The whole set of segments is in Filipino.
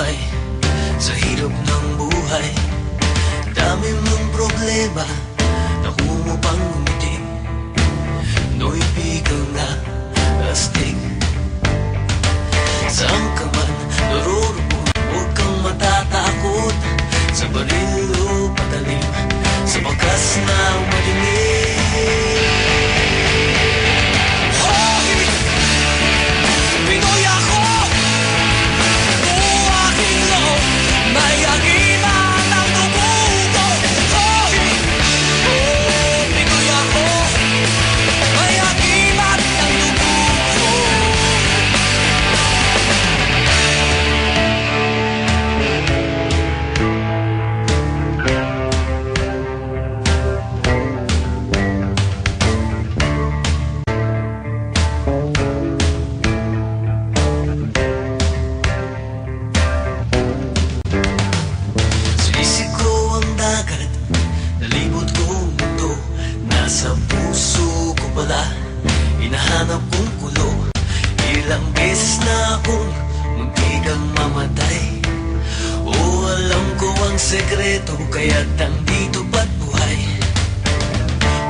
sumabay Sa hirap ng buhay. Dami mong problema Naku mo pang wala Hinahanap kong kulo. Ilang beses na akong Muntikang mamatay. O oh, alam ko ang sekreto Kaya't nandito ba't buhay.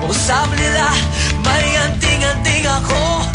O nila May anting-anting ako.